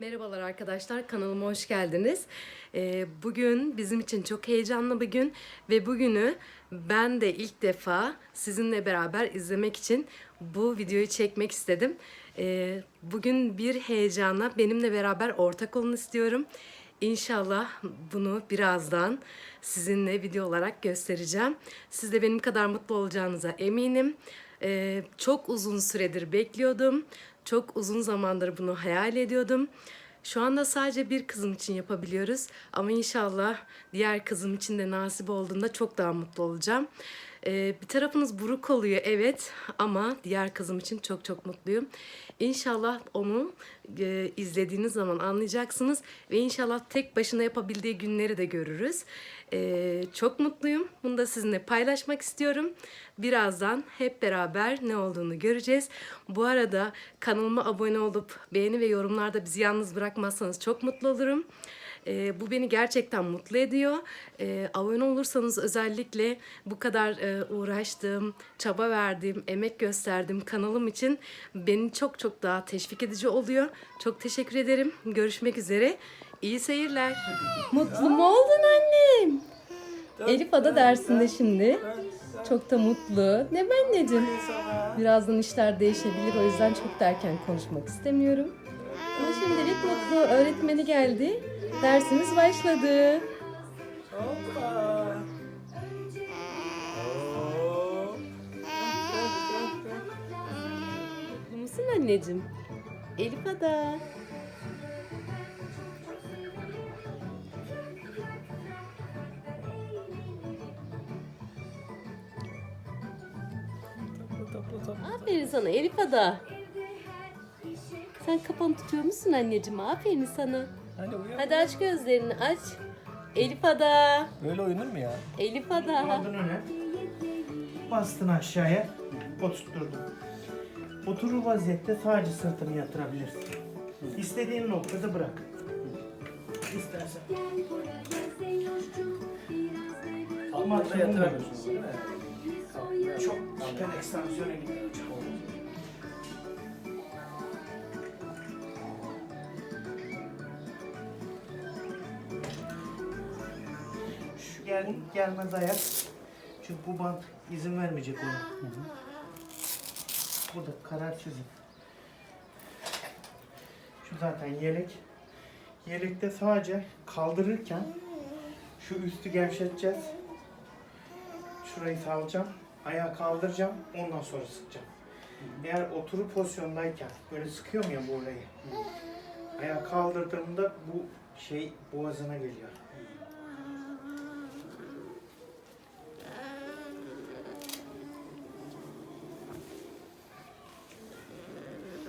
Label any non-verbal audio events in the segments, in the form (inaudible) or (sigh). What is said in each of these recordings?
Merhabalar arkadaşlar, kanalıma hoş geldiniz. Ee, bugün bizim için çok heyecanlı bir gün ve bugünü ben de ilk defa sizinle beraber izlemek için bu videoyu çekmek istedim. Ee, bugün bir heyecana benimle beraber ortak olun istiyorum. İnşallah bunu birazdan sizinle video olarak göstereceğim. Siz de benim kadar mutlu olacağınıza eminim. Ee, çok uzun süredir bekliyordum. Çok uzun zamandır bunu hayal ediyordum. Şu anda sadece bir kızım için yapabiliyoruz. Ama inşallah diğer kızım için de nasip olduğunda çok daha mutlu olacağım. Ee, bir tarafınız buruk oluyor evet ama diğer kızım için çok çok mutluyum. İnşallah onu e, izlediğiniz zaman anlayacaksınız ve inşallah tek başına yapabildiği günleri de görürüz. Ee, çok mutluyum. Bunu da sizinle paylaşmak istiyorum. Birazdan hep beraber ne olduğunu göreceğiz. Bu arada kanalıma abone olup beğeni ve yorumlarda bizi yalnız bırakmazsanız çok mutlu olurum. Ee, bu beni gerçekten mutlu ediyor. Ee, abone olursanız özellikle bu kadar e, uğraştığım, çaba verdiğim, emek gösterdiğim kanalım için beni çok çok daha teşvik edici oluyor. Çok teşekkür ederim. Görüşmek üzere. İyi seyirler. Mutlu mu oldun annem? Elif Ada dersinde şimdi. Çok da mutlu. Ne ben anneciğim? Birazdan işler değişebilir o yüzden çok da erken konuşmak istemiyorum. Ama şimdilik mutlu. Öğretmeni geldi. Dersimiz başladı. Hoppa. Mutlu musun anneciğim? Elif Ada. Aferin sana Elif Ada. Sen kapanı tutuyor musun anneciğim? Aferin sana. Hadi uyan. Hadi aç gözlerini aç. Elif Ada. Böyle oyunur mu ya? Elif Ada. Aldın öne. Bastın aşağıya. Oturtturdun. Oturur vaziyette sadece sırtını yatırabilirsin. İstediğin noktada bırak. İstersen. Ama yatıramıyorsun değil mi? Çok hiper ekstansiyona gidiyor hocam. Gel, gelmez ayak. Çünkü bu bant izin vermeyecek ona. Bu da karar çizim. Şu zaten yelek. Yelekte sadece kaldırırken şu üstü gevşeteceğiz. Şurayı salacağım. Ayağı kaldıracağım. Ondan sonra sıkacağım. Eğer oturup pozisyondayken böyle sıkıyorum ya burayı. Ayağı kaldırdığımda bu şey boğazına geliyor.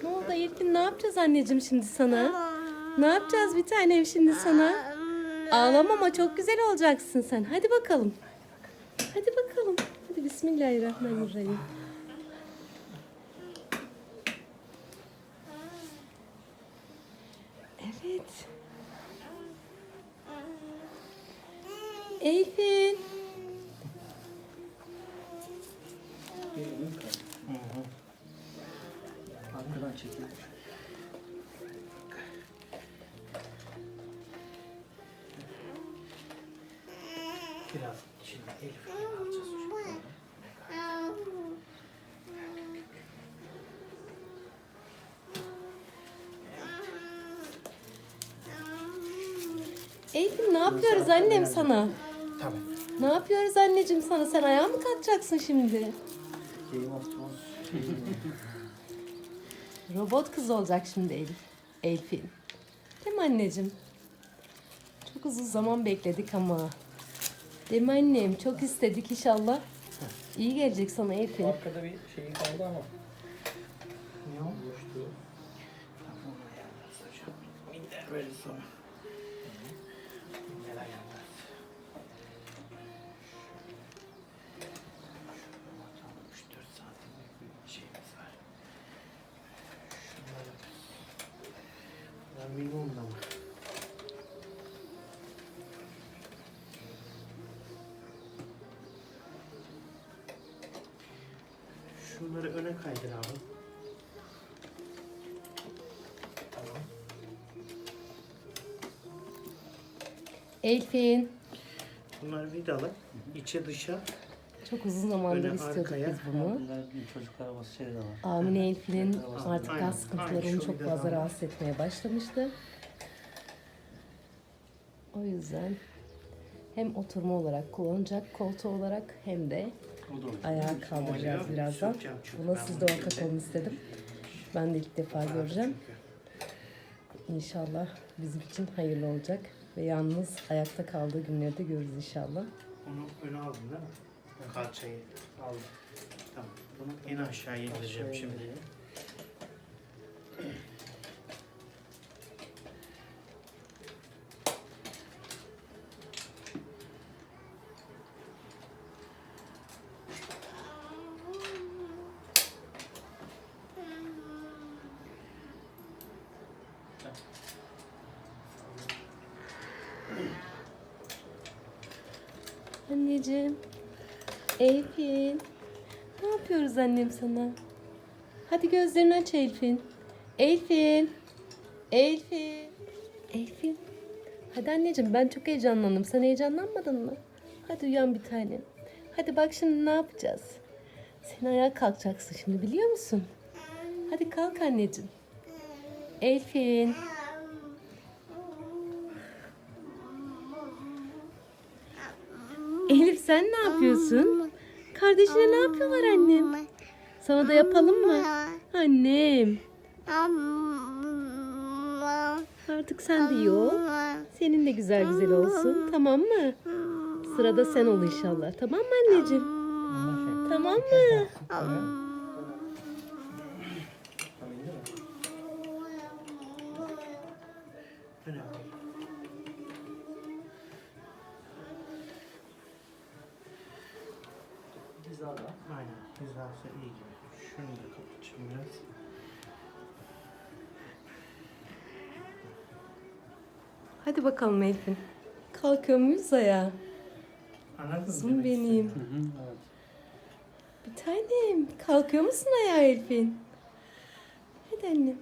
Ne oldu Elif'in ne yapacağız anneciğim şimdi sana? Ne yapacağız bir tanem şimdi sana? Ağlama ama çok güzel olacaksın sen. Hadi bakalım. Hadi bakalım. Hadi Bismillahirrahmanirrahim. Evet. Elif'in. Arkadan çekiyor. Biraz şimdi Elif'i alacağız hocam. Elif'in ne yapıyoruz annem sana? Tamam. Ne yapıyoruz anneciğim sana? Sen ayağa mı kalkacaksın şimdi? Game of Thrones. Robot kız olacak şimdi Elif. Elfin. Değil mi anneciğim? Çok uzun zaman bekledik ama. Değil mi annem? Çok istedik inşallah. İyi gelecek sana Elfin. Arkada bir şeyin kaldı ama. Ne o? Boştu. Tamam verir sonra. Şunları öne kaydır abi. Tamam. Elfin. Bunlar vidalı. içe dışa. Çok uzun zamandır Öne, istiyorduk arkaya. biz bunu. Bunlar çocuk arabası şey de var. Amine Elfin'in artık Aynen, gaz sıkıntıları aynen, onu şu çok fazla zaman. rahatsız etmeye başlamıştı. O yüzden hem oturma olarak kullanacak koltuğu olarak hem de. Ayağa kaldıracağız birazdan. Buna siz de ortak olun istedim. Ben de ilk defa göreceğim. İnşallah bizim için hayırlı olacak. Ve yalnız ayakta kaldığı günleri de görürüz inşallah. Onu öne aldın değil mi? Kalçayı aldım. Tamam. Bunu en aşağıya indireceğim şimdi. Anneciğim. Elfin. Ne yapıyoruz annem sana? Hadi gözlerini aç Elfin. Elfin. Elfin. Elfin. Hadi anneciğim ben çok heyecanlandım. Sen heyecanlanmadın mı? Hadi uyan bir tanem. Hadi bak şimdi ne yapacağız? Sen ayağa kalkacaksın şimdi biliyor musun? Hadi kalk anneciğim. Elfin. Elif sen ne yapıyorsun? Kardeşine ne yapıyorlar annem? Sana da yapalım mı? Annem. Artık sen de iyi ol. Senin de güzel güzel olsun. Tamam mı? Sırada sen ol inşallah. Tamam mı anneciğim? Tamam mı? Hizada. Aynen. Hizası iyi gibi. Şunu da kapatacağım biraz. Hadi bakalım Elfin. Kalkıyor muyuz ayağa? Anladın mı? Kızım benim. Evet. Bir tanem. Kalkıyor musun ayağa Elfin? Hadi annem.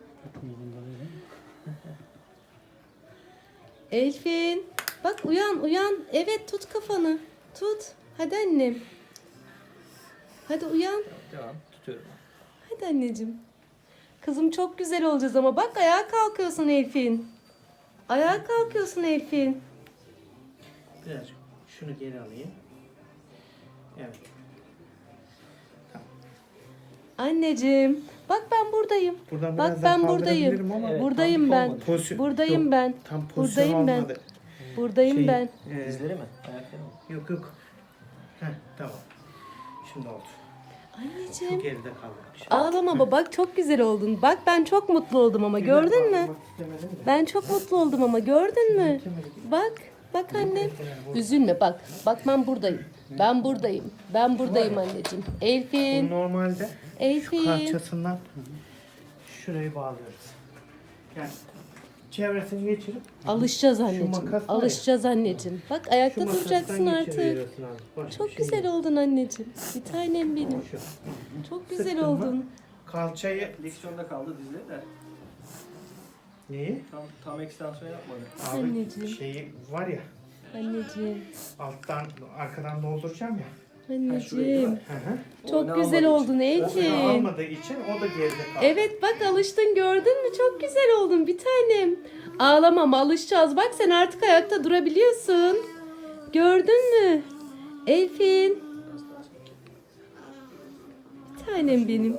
Elfin. Bak uyan uyan. Evet tut kafanı. Tut. Hadi annem. Hadi uyan. Devam. Tutuyorum. Hadi anneciğim. Kızım çok güzel olacağız ama bak ayağa kalkıyorsun Elfin. Ayağa kalkıyorsun Elfin. Birazcık şunu geri alayım. Evet. Anneciğim. Bak ben buradayım. Buradan Bak biraz daha ben buradayım. kaldırabilirim ama Evet, buradayım tam ben. olmadı. pozisyon- Buradayım yok, ben. Tam pozisyon Buradayım ben. almadı. Buradayım Şey, ben. e, Dizleri mi? Ayakları mı? yok yok. Heh, tamam. Şimdi oldu. Anneciğim. Çok geride kalmış. Ağlama baba bak çok güzel oldun. Bak ben çok mutlu oldum ama gördün mü? Ben çok mutlu oldum ama gördün mü? Bak bak annem. Üzülme bak. Bak ben buradayım. Ben buradayım. Ben buradayım anneciğim. Bu Elfin. normalde şu Elfin. parçasından şurayı bağlıyoruz. Yani çevresini geçirip Alışacağız anneciğim. makas var ya. Alışacağız anneciğim. Bak şu ayakta makastan duracaksın artık. geçiriyorsun abi. Başka Çok bir şey güzel yok. oldun anneciğim. Bir tanem benim. Şu. Çok güzel Sıktın mı? oldun. Kalçayı Diksiyonda kaldı dizleri de. neyi? Tam, tam ekstansiyon yapmadı. Abi Anneciğim. şeyi var ya Anneciğim. alttan arkadan dolduracağım ya. Anneciğim. Çok güzel almadığı oldun O Elfin. almadığı için o da geride kaldı. Evet bak alıştın gördün mü? Çok güzel oldun bir tanem. Ağlamam alışacağız. Bak sen artık ayakta durabiliyorsun. Gördün mü? Elfin. Bir tanem benim.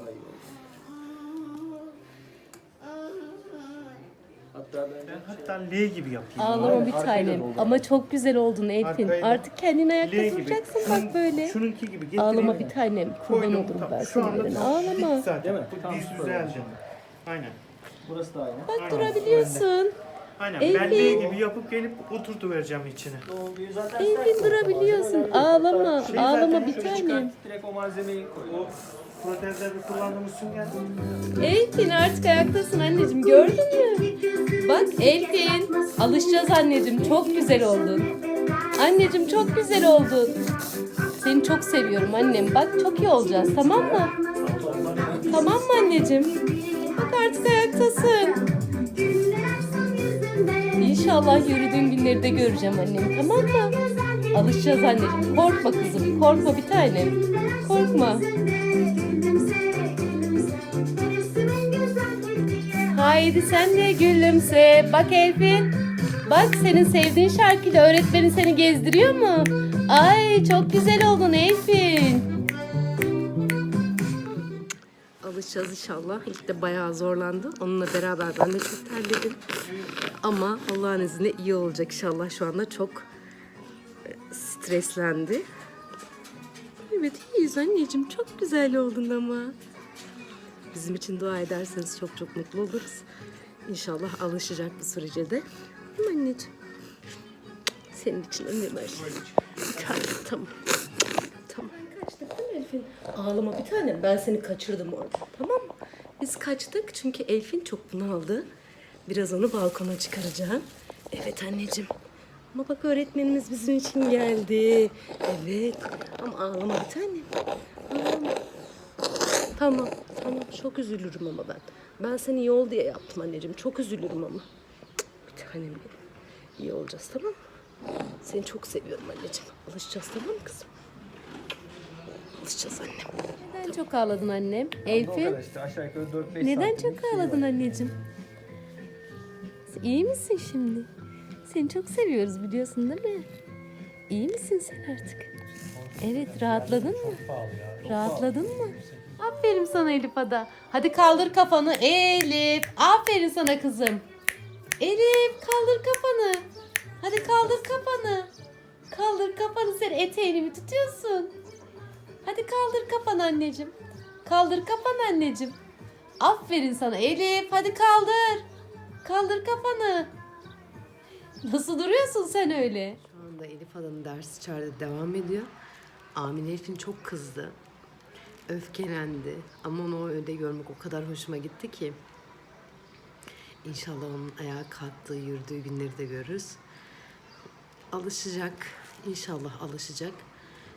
Ben, hatta L gibi yapayım. Ağlama bir tanem. Ama çok güzel oldun Elfin. Arkayla. Artık kendin ayakta L gibi. duracaksın Şunun- bak böyle. Şununki gibi getireyim. Ağlama bir tanem. Kurban Koydum, olurum tamam. ben Şu anda tam Ağlama. zaten. Değil mi? Bu Tam düzeldi. oldu. Aynen. Burası da aynı. Bak Aynen, durabiliyorsun. Aynen. Elfin. Ben L gibi yapıp gelip oturtu vereceğim içine. Dolguyu zaten Elfin durabiliyorsun. malzemeler. Ağlama. Şey Ağlama bir tanem. direkt o malzemeyi koy. O protezlerde kullandığımız sünger. Elfin artık ayaktasın anneciğim gördün mü? Bak Elfin alışacağız anneciğim çok güzel oldun. Anneciğim çok güzel oldun. Seni çok seviyorum annem. Bak çok iyi olacağız tamam mı? Tamam mı anneciğim? Bak artık ayaktasın. İnşallah yürüdüğün günleri de göreceğim annem tamam mı? Alışacağız anneciğim. Korkma kızım. Korkma bir tanem. Korkma. Haydi sen de gülümse. Bak Elfin. Bak senin sevdiğin şarkıyla öğretmenin seni gezdiriyor mu? Ay çok güzel oldun Elfin. Alışacağız inşallah. İlk de bayağı zorlandı. Onunla beraber ben de çok terledim. Ama Allah'ın izniyle iyi olacak inşallah. Şu anda çok e, streslendi. Evet iyiyiz anneciğim. Çok güzel oldun ama. Bizim için dua ederseniz çok çok mutlu oluruz. İnşallah alışacak bu sürece de. Değil anneciğim? Senin için annem. Bir tane tamam. Tamam. Kaçtık değil mi Elfin? Ağlama bir tanem. Ben seni kaçırdım orada. Tamam? Biz kaçtık çünkü Elfin çok bunaldı. Biraz onu balkona çıkaracağım. Evet anneciğim. Ama bak öğretmenimiz bizim için geldi. Evet. Ama ağlama bir tanem. Ağlama. Tamam, tamam. Çok üzülürüm ama ben. Ben seni yol diye yaptım anneciğim. Çok üzülürüm ama. Cık, Bir tanem benim. İyi olacağız tamam mı? Seni çok seviyorum anneciğim. Alışacağız tamam mı kızım? Alışacağız annem. Neden çok ağladın annem? Kadar işte aşağı yukarı 4-5 Neden çok bir şey ağladın anneciğim? İyi misin şimdi? Seni çok seviyoruz biliyorsun değil mi? İyi misin sen artık? Evet rahatladın mı? Rahatladın mı? Aferin sana Elif Ada. Hadi kaldır kafanı Elif. Aferin sana kızım. Elif kaldır kafanı. Hadi kaldır kafanı. Kaldır kafanı sen eteğini mi tutuyorsun? Hadi kaldır kafanı anneciğim. Kaldır kafanı anneciğim. Aferin sana Elif. Hadi kaldır. Kaldır kafanı. Nasıl duruyorsun sen öyle? Şu anda Elif Hanım ders içeride devam ediyor. Amine Elif'in çok kızdı. Öfkelendi. Ama onu öyle görmek o kadar hoşuma gitti ki. İnşallah onun ayağa kalktığı, yürüdüğü günleri de görürüz. Alışacak. İnşallah alışacak.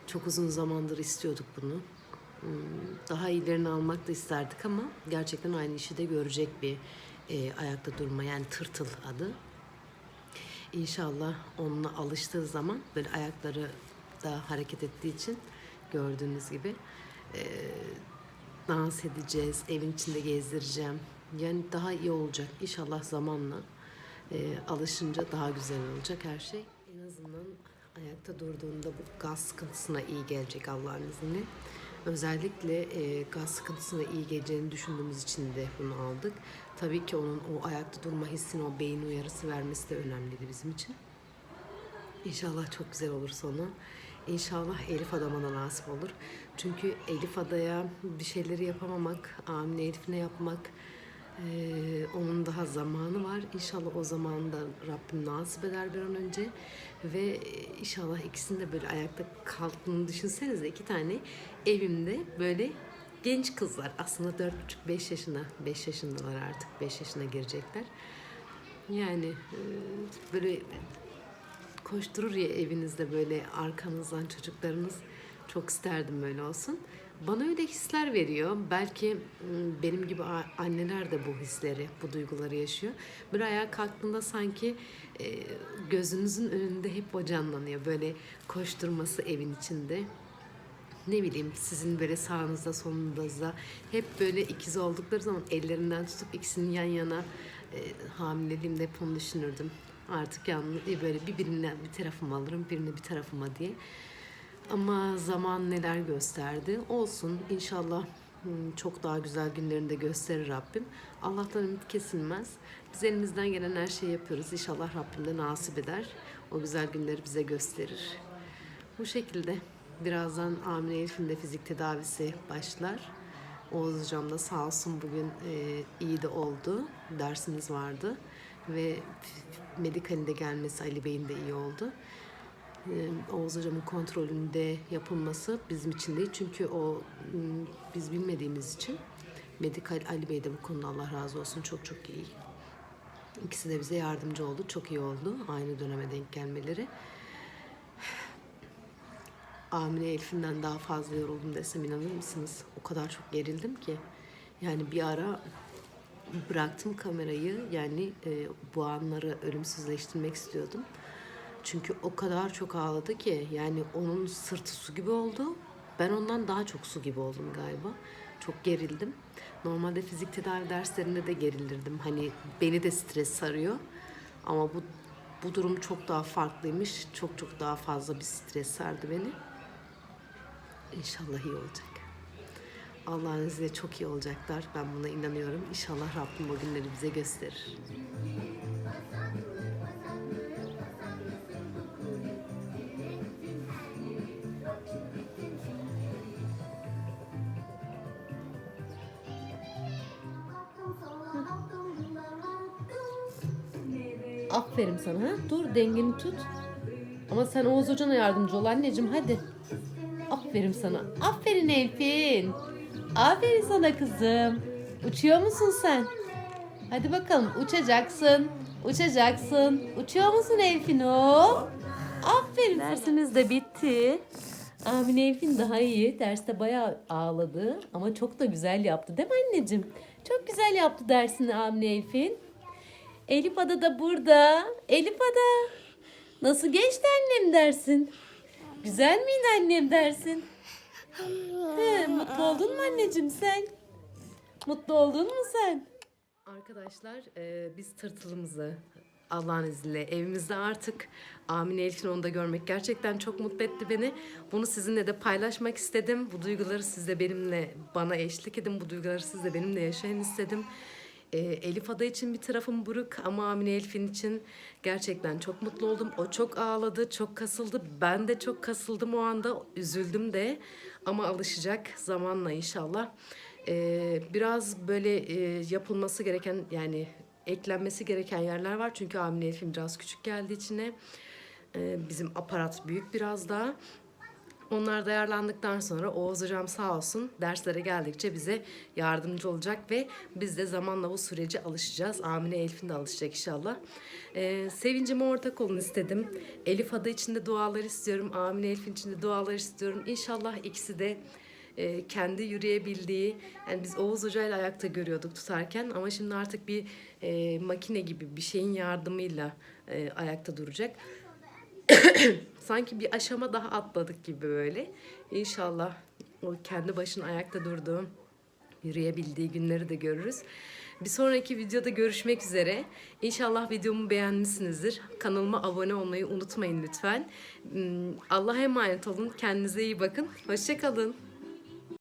Çok uzun zamandır istiyorduk bunu. Hmm, Daha iyilerini almak da isterdik ama gerçekten aynı işi de görecek bir e, ayakta durma yani tırtıl adı. İnşallah onunla alıştığı zaman böyle ayakları da hareket ettiği için gördüğünüz gibi e, dans edeceğiz, evin içinde gezdireceğim. Yani daha iyi olacak inşallah zamanla e, alışınca daha güzel olacak her şey. En azından ayakta durduğunda bu gaz sıkıntısına iyi gelecek Allah'ın izniyle. Özellikle e, gaz sıkıntısına iyi geleceğini düşündüğümüz için de bunu aldık. Tabii ki onun o ayakta durma hissini, o beyin uyarısı vermesi de önemliydi bizim için. İnşallah çok güzel olur sonu. İnşallah Elif Adam'a da nasip olur. Çünkü Elif Ada'ya bir şeyleri yapamamak, Amine Elif'ine yapmak, eee, onun daha zamanı var. İnşallah o zamanı da Rabbim nasip eder bir an önce. Ve inşallah ikisinin de böyle ayakta kalktığını düşünsenize iki tane evimde böyle genç kızlar. Aslında dört buçuk beş yaşına, beş yaşındalar artık. Beş yaşına girecekler. Yani eee, böyle koşturur ya evinizde böyle arkanızdan çocuklarınız. Çok isterdim böyle olsun. Bana öyle hisler veriyor. Belki m, benim gibi anneler de bu hisleri, bu duyguları yaşıyor. Bir ayağa kalktığında sanki gözünüzün önünde hep o canlanıyor. Böyle koşturması evin içinde ne bileyim sizin böyle sağınızda solunuzda hep böyle ikiz oldukları zaman ellerinden tutup ikisini yan yana e, hamileliğimde hep onu düşünürdüm. Artık yalnız böyle bir birinden bir tarafıma alırım birini bir tarafıma diye. Ama zaman neler gösterdi. Olsun inşallah hmm, çok daha güzel günlerini de gösterir Rabbim. Allah'tan ümit kesilmez. Biz elimizden gelen her şeyi yapıyoruz. İnşallah Rabbim de nasip eder. O güzel günleri bize gösterir. Bu şekilde birazdan Amine Elif'in de fizik tedavisi başlar. Oğuz hocam da sağ olsun bugün e, iyi de oldu. Dersimiz vardı. Ve medikalinde gelmesi Ali Bey'in de iyi oldu. E, Oğuz hocamın kontrolünde yapılması bizim için değil. Çünkü o m, biz bilmediğimiz için medikal Ali Bey de bu konuda Allah razı olsun çok çok iyi. İkisi de bize yardımcı oldu. Çok iyi oldu. Aynı döneme denk gelmeleri. Amine Elif'inden daha fazla yoruldum desem inanır mısınız? O kadar çok gerildim ki. Yani bir ara bıraktım kamerayı. Yani e, bu anları ölümsüzleştirmek istiyordum. Çünkü o kadar çok ağladı ki yani onun sırtı su gibi oldu. Ben ondan daha çok su gibi oldum galiba. Çok gerildim. Normalde fizik tedavi derslerinde de gerilirdim. Hani beni de stres sarıyor. Ama bu bu durum çok daha farklıymış. Çok çok daha fazla bir stres sardı beni. İnşallah iyi olacak. Allah'ın izniyle çok iyi olacaklar. Ben buna inanıyorum. İnşallah Rabbim o günleri bize gösterir. Aferin sana. Dur dengeni tut. Ama sen Oğuz Hoca'na yardımcı ol anneciğim hadi. Aferin sana. Aferin Elfin. Aferin sana kızım. Uçuyor musun sen? Hadi bakalım uçacaksın. Uçacaksın. Uçuyor musun Elfin o? Aferin. Dersimiz de bitti. Amin Elfin daha iyi. Derste bayağı ağladı ama çok da güzel yaptı değil mi anneciğim? Çok güzel yaptı dersini Amin Elfin. Elif Ada da burada. Elif Ada. Nasıl geçti annem dersin? Güzel miydi annem dersin? He, mutlu oldun mu anneciğim sen? Mutlu oldun mu sen? Arkadaşlar e, biz tırtılımızı Allah'ın izniyle evimizde artık Amine Elif'in onu da görmek gerçekten çok mutlu etti beni. Bunu sizinle de paylaşmak istedim. Bu duyguları siz de benimle bana eşlik edin. Bu duyguları siz de benimle yaşayın istedim. E, Elif Ada için bir tarafım buruk ama Amine Elif'in için gerçekten çok mutlu oldum. O çok ağladı, çok kasıldı. Ben de çok kasıldım o anda. Üzüldüm de ama alışacak zamanla inşallah. E, biraz böyle e, yapılması gereken yani eklenmesi gereken yerler var. Çünkü Amine Elif'in biraz küçük geldi içine. E, bizim aparat büyük biraz daha. Onlar değerlendik sonra Oğuz hocam sağ olsun derslere geldikçe bize yardımcı olacak ve biz de zamanla bu sürece alışacağız. Amine Elif'in de alışacak inşallah. Ee, sevincime ortak olun istedim. Elif adı için de dualar istiyorum. Amine Elif'in için de dualar istiyorum. İnşallah ikisi de e, kendi yürüyebildiği, yani biz Oğuz Hoca ile ayakta görüyorduk tutarken ama şimdi artık bir e, makine gibi bir şeyin yardımıyla e, ayakta duracak (coughs) sanki bir aşama daha atladık gibi böyle. İnşallah o kendi başına ayakta durduğu, yürüyebildiği günleri de görürüz. Bir sonraki videoda görüşmek üzere. İnşallah videomu beğenmişsinizdir. Kanalıma abone olmayı unutmayın lütfen. Hmm, Allah'a emanet olun. Kendinize iyi bakın. Hoşçakalın.